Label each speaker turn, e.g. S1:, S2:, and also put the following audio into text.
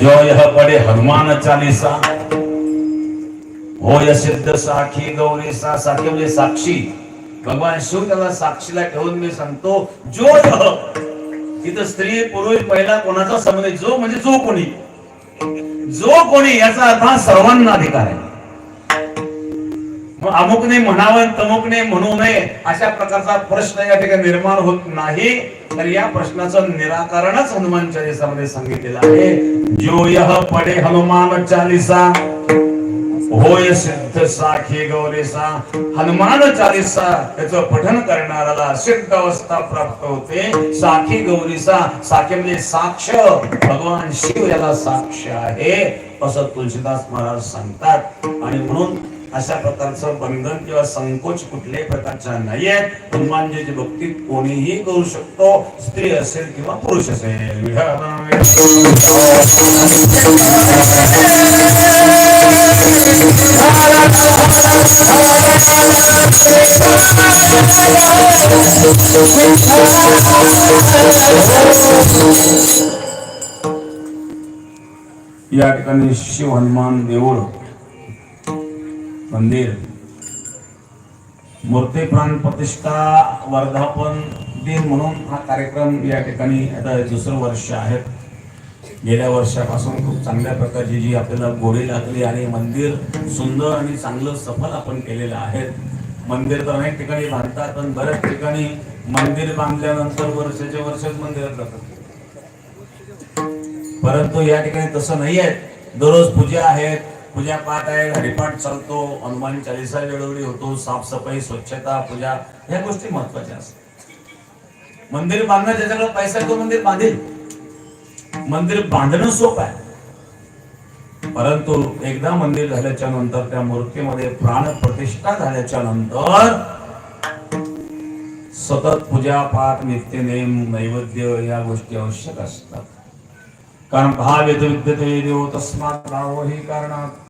S1: जो यह पढ़े हनुमान चालीसा. हो या सिद्ध साखी गौरी सा साखी म्हणजे साक्षी. भगवान शिव त्याला साक्षीला ठेवून मी सांगतो जो यह तिथं स्त्री पुरुष पहिला कोणाचा संबंध जो म्हणजे जो कोणी. जो कोणी याचा अर्थ हा सर्वांना अधिकार आहे. अमुक अमुकने म्हणावं तमुकने म्हणू नये अशा प्रकारचा प्रश्न या ठिकाणी निर्माण होत नाही. तर या प्रश्नाचं निराकरणच हनुमान चालिसामध्ये सांगितलेलं आहे. जो यह पडे हनुमान चालिसा होय सिद्ध साखी गौरीसा. हनुमान चालिसा याच पठन करणाऱ्याला सिद्ध अवस्था प्राप्त होते. साखी गौरीसा साखी म्हणजे साक्ष. भगवान शिव याला साक्ष आहे असं तुलसीदास महाराज सांगतात. आणि म्हणून अशा प्रकारचं बंधन किंवा संकोच कुठल्याही प्रकारचा नाहीये हनुमानजीची भक्ती कोणीही करू शकतो, स्त्री किंवा पुरुष या शिव हनुमान देऊळ मंदिर. मूर्ती प्राण प्रतिष्ठा वर्धापन दिन म्हणून हा कार्यक्रम या ठिकाणी आता दुसरं वर्ष आहे. गेल्या वर्षापासून खूप चांगल्या प्रकारची जी आपल्याला गोडी लागली आणि मंदिर सुंदर आणि चांगलं सफल आपण केलेलं आहे. मंदिर तर अनेक ठिकाणी बांधतात पण बऱ्याच ठिकाणी मंदिर बांधल्यानंतर वर्षाच्या वर्षच मंदिरात जातात. परंतु या ठिकाणी तसं नाही आहे. दररोज पूजा आहेत पूजा पाठ आहे हरिपाठ चालतो हनुमान चालिसा वेळोवेळी होतो साफसफाई स्वच्छता पूजा ह्या गोष्टी महत्त्वाच्या असतात. मंदिर बांधणं ज्याच्याकडे पैसा आहे तो मंदिर बांधेल. मंदिर बांधणं सोपं आहे. परंतु एकदा मंदिर झाल्याच्यानंतर त्या मूर्तीमध्ये प्राण प्रतिष्ठा झाल्याच्यानंतर सतत पूजा पाठ नित्यनेम नैवेद्य या गोष्टी आवश्यक असतात. कारण भाव विद्यते देव तस्मात राहो ही कारणात।